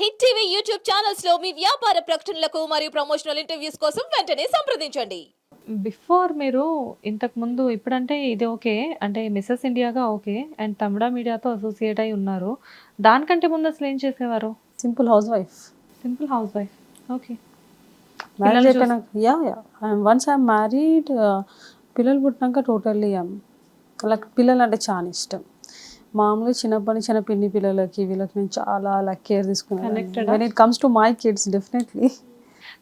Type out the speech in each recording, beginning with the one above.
Hit TV YouTube ఛానల్స్లో మీ వ్యాపార ప్రకటనలకు మరియు ప్రమోషనల్ ఇంటర్వ్యూస్ కోసం వెంటనే సంప్రదించండి. బిఫోర్ మీరు ఇంతకు ముందు ఇప్పుడంటే ఇది ఓకే అంటే మిస్సెస్ ఇండియాగా ఓకే అండ్ తమిళ మీడియాతో అసోసియేట్ అయి ఉన్నారు. దానికంటే ముందు అసలు ఏం చేసేవారు? Simple housewife simple housewife okay marriage అయిపోయినాక yeah yeah once I'm married పిల్లలు పుట్టినాక టోటల్లీ లైక్ పిల్లలు అంటే చాలా ఇష్టం. మామూలుగా చిన్నప్పటి నుంచి చిన్న పిన్ని పిల్లలకి వీళ్ళకి నేను చాలా లైక్ కేర్ తీసుకున్నాను. When it comes to my kids definitely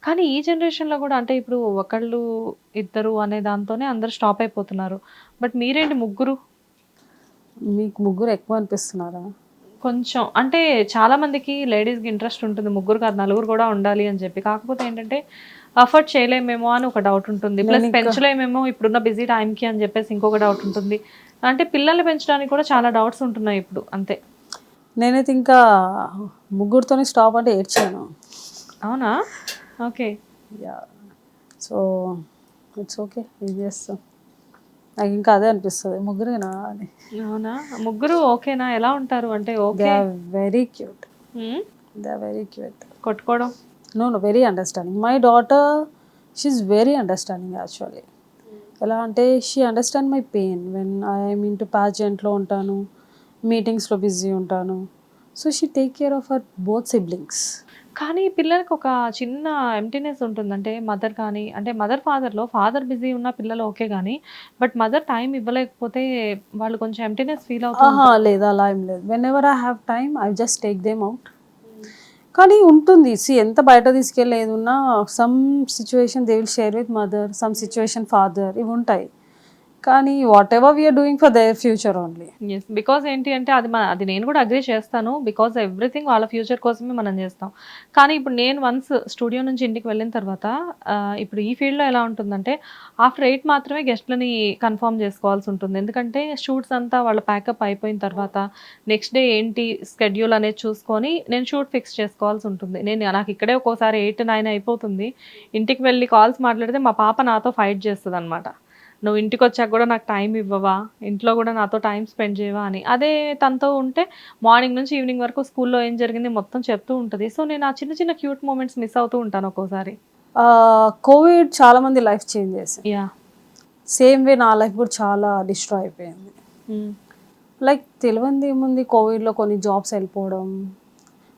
కానీ ఈ జనరేషన్లో కూడా అంటే ఇప్పుడు ఒకళ్ళు ఇద్దరు అనే దాంతోనే అందరు స్టాప్ అయిపోతున్నారు. బట్ మీరేంటి ముగ్గురు? మీకు ముగ్గురు ఎక్కువ అనిపిస్తున్నారా? కొంచెం అంటే చాలా మందికి లేడీస్కి ఇంట్రెస్ట్ ఉంటుంది ముగ్గురు కాదు నలుగురు కూడా ఉండాలి అని చెప్పి. కాకపోతే ఏంటంటే అఫర్ట్ చేయలేమేమో అని ఒక డౌట్ ఉంటుంది. ప్లస్ పెంచలేమేమో ఇప్పుడున్న బిజీ టైంకి అని చెప్పేసి ఇంకొక డౌట్ ఉంటుంది. అంటే పిల్లల్ని పెంచడానికి కూడా చాలా డౌట్స్ ఉంటున్నాయి ఇప్పుడు అంతే. నేనైతే ఇంకా ముగ్గురుతోనే స్టాప్ అంటే ఏడ్చాను. అవునా? Okay. Yeah so it's okay ఏం చేస్తాం. నాకు ఇంకా అదే అనిపిస్తుంది. ముగ్గురేనా అని. అవునా? ముగ్గురు ఓకేనా? ఎలా ఉంటారు? అంటే okay? Very cute hmm? They are very cute కొట్టుకోవడం? No no very understanding my daughter she very understanding actually ఎలా అంటే she understand my pain when I'm into ప్యాజెంట్లో ఉంటాను మీటింగ్స్లో బిజీ ఉంటాను. So she take care of her both siblings కానీ పిల్లలకి ఒక చిన్న ఎంటీనెస్ ఉంటుంది అంటే మదర్ కానీ అంటే మదర్ ఫాదర్లో ఫాదర్ బిజీ ఉన్న పిల్లలు ఓకే కానీ బట్ మదర్ టైం ఇవ్వలేకపోతే వాళ్ళు కొంచెం ఎంటీనెస్ ఫీల్ అవుతుంది ఆహా లేదు అలా ఏం లేదు. Whenever I have time I just take them out కానీ ఉంటుంది. సి ఎంత బయట తీసుకెళ్ళేది ఉన్నా some situation they will share with mother some situation father ఇవి ఉంటాయి. కానీ whatever we're doing for their future only yes because ఏంటి అంటే అది మన అది నేను కూడా అగ్రీ చేస్తాను బికాజ్ ఎవ్రీథింగ్ వాళ్ళ ఫ్యూచర్ కోసమే మనం చేస్తాం. కానీ ఇప్పుడు నేను వన్స్ స్టూడియో నుంచి ఇంటికి వెళ్ళిన తర్వాత ఇప్పుడు ఈ ఫీల్డ్లో ఎలా ఉంటుందంటే ఆఫ్టర్ ఎయిట్ మాత్రమే గెస్ట్లని కన్ఫర్మ్ చేసుకోవాల్సి ఉంటుంది. ఎందుకంటే షూట్స్ అంతా వాళ్ళ ప్యాకప్ అయిపోయిన తర్వాత నెక్స్ట్ డే ఏంటి స్కెడ్యూల్ అనేది చూసుకొని నేను షూట్ ఫిక్స్ చేసుకోవాల్సి ఉంటుంది. నేను నాకు ఇక్కడే ఒక్కోసారి ఎయిట్ నైన్ అయిపోతుంది. ఇంటికి వెళ్ళి కాల్స్ మాట్లాడితే మా పాప నాతో ఫైట్ చేస్తుంది అనమాట నువ్వు ఇంటికి వచ్చాక కూడా నాకు టైం ఇవ్వవా? ఇంట్లో కూడా నాతో టైం స్పెండ్ చేయవా? అని. అదే తనతో ఉంటే మార్నింగ్ నుంచి ఈవినింగ్ వరకు స్కూల్లో ఏం జరిగింది మొత్తం చెప్తూ ఉంటుంది. సో నేను ఆ చిన్న చిన్న క్యూట్ మూమెంట్స్ మిస్ అవుతూ ఉంటాను ఒక్కోసారి. కోవిడ్ చాలా మంది లైఫ్ చేంజ్ చేసింది యా సేమ్ వే నా లైఫ్ కూడా చాలా డిస్ట్రాయ్ అయిపోయింది. లైక్ తెలియంది ఏముంది కోవిడ్లో కొన్ని జాబ్స్ వెళ్ళిపోవడం.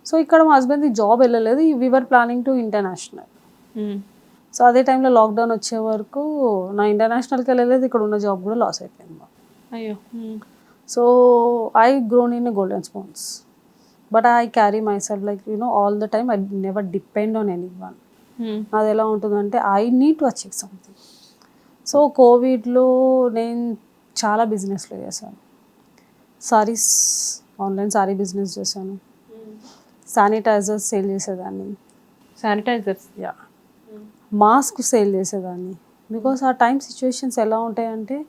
సో ఇక్కడ మా హస్బెండ్ జాబ్ వెళ్ళలేదు. We're planning to international so అదే టైంలో లాక్డౌన్ వచ్చే వరకు నా ఇంటర్నేషనల్కి వెళ్ళలేదు ఇక్కడ ఉన్న జాబ్ కూడా లాస్ అయిపోయింది మాకు. అయ్యో so I grown in golden spans but I carry myself like you know all the time I never depend on anyone అది ఎలా ఉంటుందంటే I need to achieve something so కోవిడ్లో నేను చాలా బిజినెస్లో చేశాను. సారీస్ ఆన్లైన్ సారీ బిజినెస్ చేశాను. శానిటైజర్స్ సేల్ చేసేదాన్ని. శానిటైజర్స్ యా మాస్క్ సేల్ చేసేదాన్ని. బికాస్ ఆ టైం సిచ్యువేషన్స్ ఎలా ఉంటాయంటే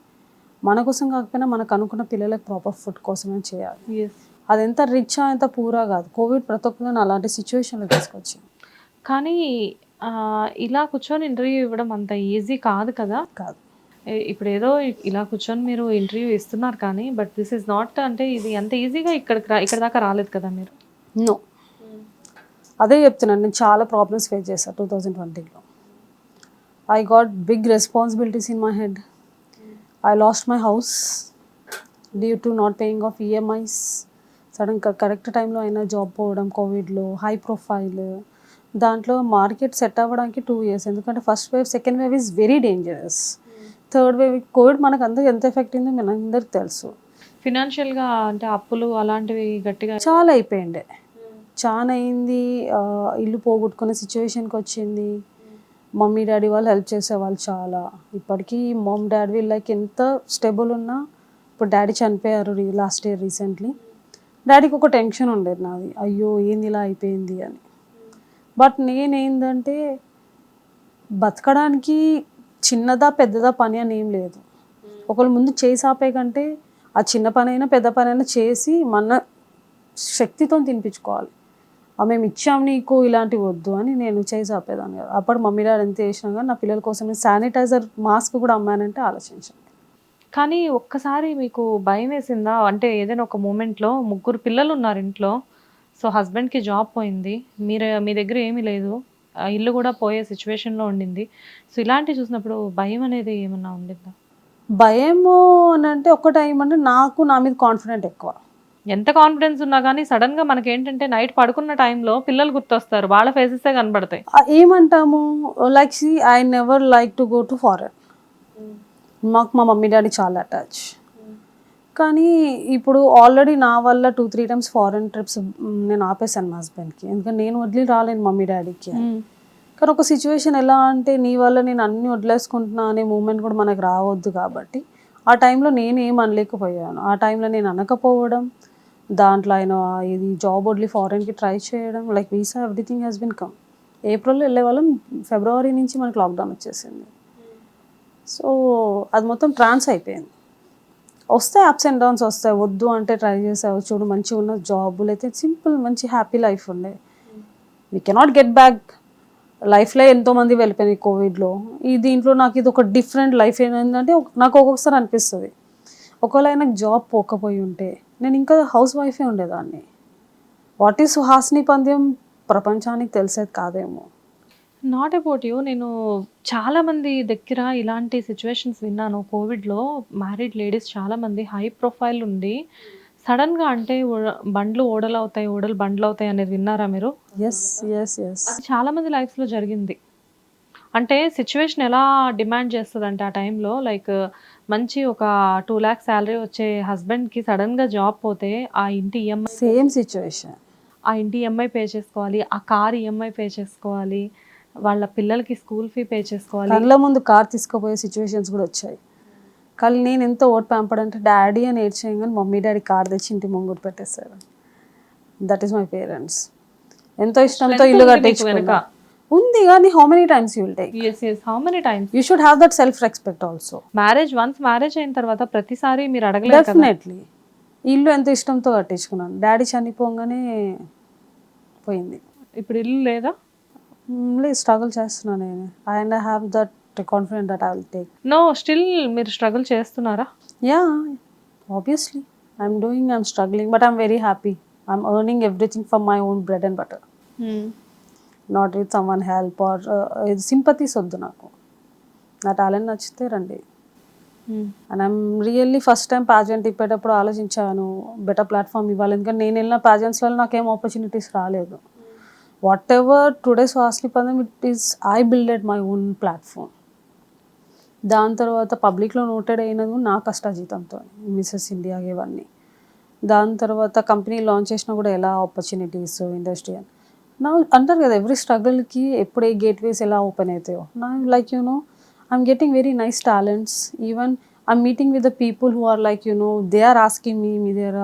మన కోసం కాకపోయినా మనకు అనుకున్న పిల్లలకు ప్రాపర్ ఫుడ్ కోసమే చేయాలి. అది ఎంత రిచా ఎంత పూరా కాదు. కోవిడ్ ప్రతి ఒక్కరిని అలాంటి సిచ్యువేషన్లో తీసుకొచ్చింది కానీ ఇలా కూర్చొని ఇంటర్వ్యూ ఇవ్వడం అంత ఈజీ కాదు కదా? కాదు. ఇప్పుడు ఏదో ఇలా కూర్చొని మీరు ఇంటర్వ్యూ ఇస్తున్నారు కానీ బట్ దిస్ ఇస్ నాట్ అంటే ఇది అంత ఈజీగా ఇక్కడికి రా ఇక్కడ దాకా రాలేదు కదా మీరు? నో. అదే చెప్తున్నాను నేను చాలా ప్రాబ్లమ్స్ ఫేస్ చేశాను టూ థౌజండ్ ట్వంటీలో. I got big responsibilities in my head I lost my house due to not paying off EMIs sudden correct టైంలో అయినా జాబ్ పోవడం కోవిడ్లో హై ప్రొఫైల్ దాంట్లో మార్కెట్ సెట్ అవ్వడానికి టూ ఇయర్స్ ఎందుకంటే first wave second wave is very dangerous third wave Covid మనకు అందరికి ఎంత ఎఫెక్ట్ అయిందో మన అందరికి తెలుసు. ఫినాన్షియల్గా అంటే అప్పులు అలాంటివి గట్టిగా చాలా అయిపోయిండే. చాలా అయింది ఇల్లు పోగొట్టుకునే సిచ్యువేషన్కి వచ్చింది. మమ్మీ డాడీ వాళ్ళు హెల్ప్ చేసేవాళ్ళు చాలా. ఇప్పటికీ మమ్ డాడీ వీళ్ళకి ఎంత స్టేబుల్ ఉన్నా ఇప్పుడు డాడీ చనిపోయారు లాస్ట్ ఇయర్ రీసెంట్లీ. డాడీకి ఒక టెన్షన్ ఉండేది నాది. అయ్యో ఏంది ఇలా అయిపోయింది అని. బట్ నేనేందంటే బతకడానికి చిన్నదా పెద్దదా పని అని ఏం లేదు. ఒకళ్ళు ముందు చేసి ఆపే కంటే ఆ చిన్న పనైనా పెద్ద పనైనా చేసి మన శక్తితో తినిపించుకోవాలి. మేము ఇచ్చాం నీకు ఇలాంటివి వద్దు అని నేను చేసి ఆపేదాన్ని కదా. అప్పుడు మమ్మీ డాడీ ఎంత చేసినా కానీ నా పిల్లల కోసం శానిటైజర్ మాస్క్ కూడా అమ్మానంటే ఆలోచించండి కానీ ఒక్కసారి మీకు భయం వేసిందా? అంటే ఏదైనా ఒక మూమెంట్లో ముగ్గురు పిల్లలు ఉన్నారు ఇంట్లో. సో హస్బెండ్కి జాబ్ పోయింది. మీరు మీ దగ్గర ఏమీ లేదు. ఇల్లు కూడా పోయే సిచ్యువేషన్లో ఉండింది. సో ఇలాంటివి చూసినప్పుడు భయం అనేది ఏమన్నా ఉండిందా? భయము అని అంటే ఒక టైం అంటే నాకు నా మీద కాన్ఫిడెంట్ ఎక్కువ. ఎంత కాన్ఫిడెన్స్ ఉన్నా కానీ సడన్గా మనకి ఏంటంటే నైట్ పడుకున్న టైంలో పిల్లలు గుర్తొస్తారు. వాళ్ళ ఫేసెస్ కనబడతాయి. ఏమంటాము? Like see I never like to go to foreign మాకు మా మమ్మీ డాడీ చాలా అటాచ్ కానీ ఇప్పుడు ఆల్రెడీ నా వల్ల two three times foreign trips నేను ఆపేశాను మా హస్బెండ్కి ఎందుకంటే నేను వదిలి రాలేను మమ్మీ డాడీకి. కానీ ఒక సిచ్యువేషన్ ఎలా అంటే నీ వల్ల నేను అన్ని వదిలేసుకుంటున్నా అనే మూమెంట్ కూడా మనకు రావద్దు కాబట్టి ఆ టైంలో నేను ఏం అనలేకపోయాను. ఆ టైంలో నేను అనకపోవడం దాంట్లో ఆయన ఇది జాబ్ వదిలి ఫారెన్కి ట్రై చేయడం like visa everything has been come ఏప్రిల్లో వెళ్ళే వాళ్ళం ఫిబ్రవరి నుంచి మనకి లాక్డౌన్ వచ్చేసింది. సో అది మొత్తం ట్రాన్స్ అయిపోయింది. వస్తాయి అప్స్ అండ్ డౌన్స్ వస్తాయి. వద్దు అంటే ట్రై చేసావు చూడు మంచిగా ఉన్న జాబులు అయితే సింపుల్ మంచి హ్యాపీ లైఫ్ ఉండే. వీ కెనాట్ గెట్ బ్యాక్ లైఫ్లో ఎంతోమంది వెళ్ళిపోయినాయి కోవిడ్లో ఈ దీంట్లో నాకు ఇది ఒక డిఫరెంట్ లైఫ్ ఏంటంటే నాకు ఒక్కొక్కసారి అనిపిస్తుంది. ఒకవేళ నాకు జాబ్ పోకపోయి ఉంటే నేను ఇంకా హౌస్ వైఫే ఉండేదాన్ని. వాట్ ఈస్ సుహాసిని పంద్యం ప్రపంచానికి తెలిసేది కాదేమో. నాట్ అబౌట్ యూ నేను చాలా మంది దగ్గర ఇలాంటి సిచ్యువేషన్స్ విన్నాను. కోవిడ్లో మ్యారీడ్ లేడీస్ చాలా మంది హై ప్రొఫైల్ ఉండి సడన్గా అంటే బండ్లు ఓడలు అవుతాయి ఓడలు బండ్లు అవుతాయి అనేది విన్నారా మీరు? ఎస్ ఎస్ ఎస్ అది చాలా మంది lives లో జరిగింది. అంటే సిచ్యువేషన్ ఎలా డిమాండ్ చేస్తుంది అంటే ఆ టైంలో లైక్ మంచి ఒక టూ ల్యాక్స్ శాలరీ వచ్చే హస్బెండ్కి సడన్గా జాబ్ పోతే ఆ ఇంటి ఈఎంఐ సేమ్ సిచ్యువేషన్ ఆ ఇంటి ఈఎంఐ పే చేసుకోవాలి ఆ కార్ ఈఎంఐ పే చేసుకోవాలి వాళ్ళ పిల్లలకి స్కూల్ ఫీ పే చేసుకోవాలి. కళ్ళ ముందు కార్ తీసుకుపోయే సిచ్యువేషన్స్ కూడా వచ్చాయి. కానీ నేను ఎంత ఓట్ పంపడంటే డాడీ అని ఏడ్చేయగానే మమ్మీ డాడీ కార్ తెచ్చి ఇంటి ముంగుడు పెట్టేశారు. దట్ ఈస్ మై పేరెంట్స్ ఎంతో ఇష్టంతో ఇల్లు కట్టించుకున్నా. ఉంది కానీ how many times you will take yes yes how many times you should have that self respect also marriage once marriage అయిన తర్వాత ప్రతిసారి మీరు అడగలేదు కదా? డెఫినెట్లీ ఇల్లు ఎంత ఇష్టంతో కట్టించుకున్నాను. డాడీ చనిపోగానే పోయింది. ఇప్పుడు ఇల్లు లేదా? మ్, లేదు స్ట్రగుల్ చేస్తున్నాను నేను. And I have that confident that I will take no still మీరు స్ట్రగుల్ చేస్తున్నారా? Yeah, obviously. I'm doing, I'm struggling, but I'm very happy. I'm earning everything from my own bread and butter, not with someone help or uh, sympathies వద్దు నాకు. నా talent నచ్చితే రండి. And I'm really first time pageant ఇప్పేటప్పుడు ఆలోచించాను better platform ఇవ్వాలి. ఎందుకంటే నేను వెళ్ళిన ప్యాజెంట్స్లో నాకేం ఆపర్చునిటీస్ రాలేదు. వాట్ ఎవర్ టుడేస్ వాస్లీ పదం it is I builded my own platform దాని తర్వాత పబ్లిక్లో నోటెడ్ అయినది నా కష్టాజీతంతో మిసెస్ ఇండియా ఇవన్నీ. దాని తర్వాత కంపెనీ లాంచ్ చేసినా కూడా ఎలా ఆపర్చునిటీస్ ఇండస్ట్రీ అని. నా అంటారు కదా ఎవ్రీ స్ట్రగుల్కి ఎప్పుడే గేట్వేస్ ఎలా ఓపెన్ అవుతాయో. నా like you know I'm getting very nice talents even I'm meeting with the people who are like you know they are asking me me దగ్గర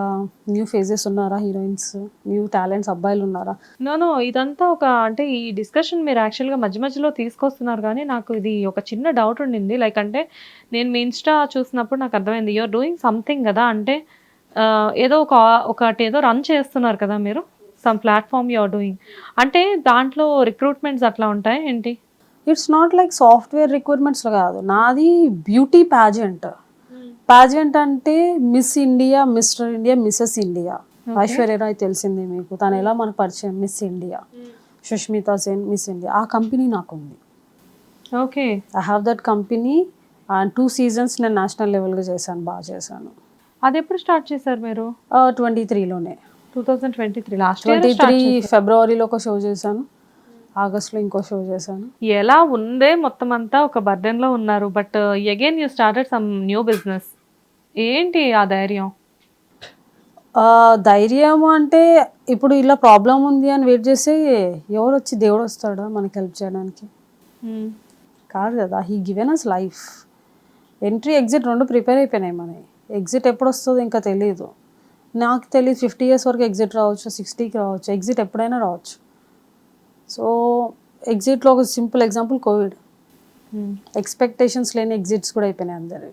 న్యూ ఫేజెస్ ఉన్నారా హీరోయిన్స్ న్యూ టాలెంట్స్ అబ్బాయిలు ఉన్నారా? No ఇదంతా ఒక అంటే ఈ డిస్కషన్ మీరు యాక్చువల్గా మధ్య మధ్యలో తీసుకొస్తున్నారు కానీ నాకు ఇది ఒక చిన్న డౌట్ ఉండింది. లైక్ అంటే నేను మీ ఇన్స్టా చూసినప్పుడు నాకు అర్థమైంది యూఆర్ డూయింగ్ సంథింగ్ కదా. అంటే ఏదో ఒక ఒకటి ఏదో రన్ చేస్తున్నారు కదా మీరు. సమ్ ప్లాట్ఫామ్ యూఆర్ డూయింగ్ అంటే దాంట్లో రిక్రూట్మెంట్స్ అట్లా ఉంటాయి ఏంటి? ఇట్స్ నాట్ లైక్ సాఫ్ట్వేర్ రిక్వైర్మెంట్స్లో కాదు. నాది బ్యూటీ ప్యాజెంట్ ప్యాజెంట్ అంటే miss India mister India Mrs India Aishwarya Rai తెలిసిందే మీకు. తను ఎలా మనకు పరిచయం? Miss India Sushmita Sen miss India ఆ కంపెనీ నాకు ఉంది okay I have that company and two seasons నేను నేషనల్ లెవెల్గా చేశాను బాగా చేశాను. అది ఎప్పుడు స్టార్ట్ చేశారు మీరు? Twenty త్రీలోనే two thousand twenty three last twenty three ఫిబ్రవరిలో ఒక షో చేశాను. ఆగస్ట్లో ఇంకో షో చేశాను. ఎలా ఉందే మొత్తం అంతా? ఒక బర్డెన్లో ఉన్నారు. But again you started some new business ఏంటి ఆ ధైర్యం? ధైర్యం అంటే ఇప్పుడు ఇలా ప్రాబ్లం ఉంది అని వెయిట్ చేస్తే ఎవరు వచ్చి దేవుడు వస్తాడా మనకి హెల్ప్ చేయడానికి? కాదు కదా he given us life entry exit రెండు ప్రిపేర్ అయిపోయినాయి మనకి ఎగ్జిట్ ఎప్పుడు వస్తుందో ఇంకా తెలియదు నాకు తెలియదు ఫిఫ్టీ ఇయర్స్ వరకు ఎగ్జిట్ రావచ్చు సిక్స్టీకి రావచ్చు ఎగ్జిట్ ఎప్పుడైనా రావచ్చు. సో ఎగ్జిట్లో ఒక సింపుల్ ఎగ్జాంపుల్ కోవిడ్ ఎక్స్పెక్టేషన్స్ లేని ఎగ్జిట్స్ కూడా అయిపోయినాయి అందరి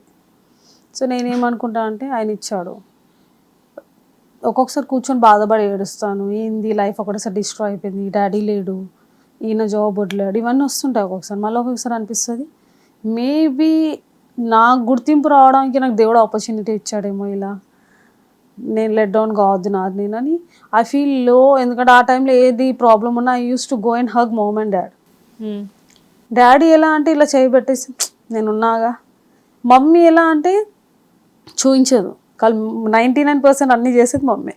సో నేనేమనుకుంటా అంటే ఆయన ఇచ్చాడు. ఒక్కొక్కసారి కూర్చొని బాధపడి ఏడుస్తాను ఏంది లైఫ్ ఒకటేసారి డిస్ట్రాయ్ అయిపోయింది డాడీ లేడు ఈయన జాబ్ వదిలాడు. ఇవన్నీ వస్తుంటాయి ఒక్కొక్కసారి. మళ్ళీ ఒక్కొక్కసారి అనిపిస్తుంది మేబీ నాకు గుర్తింపు రావడానికి నాకు దేవుడు ఆపర్చునిటీ ఇచ్చాడేమో ఇలా. నేను లెట్ డౌన్ కావద్దు నాది నేనని ఐ ఫీల్లో ఎందుకంటే ఆ టైంలో ఏది ప్రాబ్లం ఉన్నా I use to go and hug mom and dad. Daddy ఎలా అంటే ఇలా చేయబెట్టేసి నేనున్నాగా. మమ్మీ ఎలా అంటే చూపించదు కానీ నైంటీ నైన్ పర్సెంట్ అన్నీ చేసేది మమ్మీ.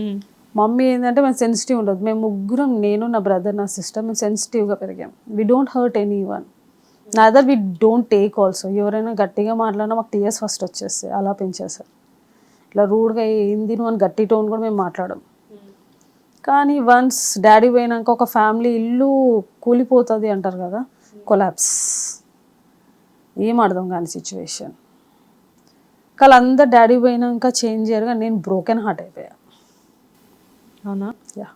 ఉమ్. మమ్మీ ఏంటంటే మేము సెన్సిటివ్ ఉండదు. మేము ముగ్గురం నేను నా బ్రదర్ నా సిస్టర్ మేము సెన్సిటివ్గా పెరిగాం. We don't hurt anyone another we don't take also ఎవరైనా గట్టిగా మాట్లాడినా మాకు టీఎస్ ఫస్ట్ వచ్చేస్తాయి. అలా పెంచేసారు ఇట్లా రూడ్గా ఏంది నువ్వు అని గట్టి టోన్ కూడా మేము మాట్లాడం కానీ వన్స్ డాడీ పోయినాక ఒక ఫ్యామిలీ ఇల్లు కూలిపోతుంది అంటారు కదా కొలాప్స్. ఏం అర్థం కాని సిచ్యువేషన్ కానీ అందరు డాడీ పోయినాక చేంజ్ కానీ నేను బ్రోకెన్ హార్ట్ అయిపోయా. అవునా? యా.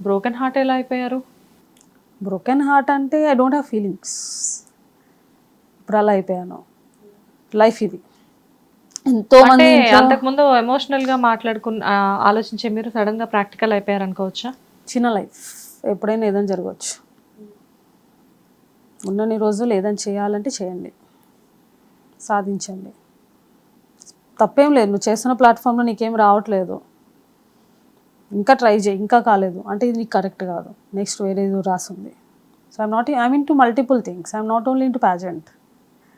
బ్రోకెన్ హార్ట్ ఎలా అయిపోయారు? బ్రోకెన్ హార్ట్ అంటే ఐ డోంట్ హ్యావ్ ఫీలింగ్స్ ఇప్పుడు అలా అయిపోయాను. లైఫ్ ఇది. ఎంతో మంది అంతకుముందు ఎమోషనల్గా మాట్లాడుకున్న ఆలోచించే మీరు సడన్గా ప్రాక్టికల్ అయిపోయారు అనుకోవచ్చా? చిన్న లైఫ్ ఎప్పుడైనా ఏదైనా జరగవచ్చు. ఉన్నన్ని రోజులు ఏదైనా చేయాలంటే చేయండి. సాధించండి. తప్పేం లేదు. నువ్వు చేస్తున్న ప్లాట్ఫామ్లో నీకేం రావట్లేదు. ఇంకా ట్రై చేయి. ఇంకా కాలేదు. అంటే ఇది నీకు కరెక్ట్ కాదు. నెక్స్ట్ వేరే ఏదో రాసింది. So I'm not I mean to multiple things I'm not only into pageant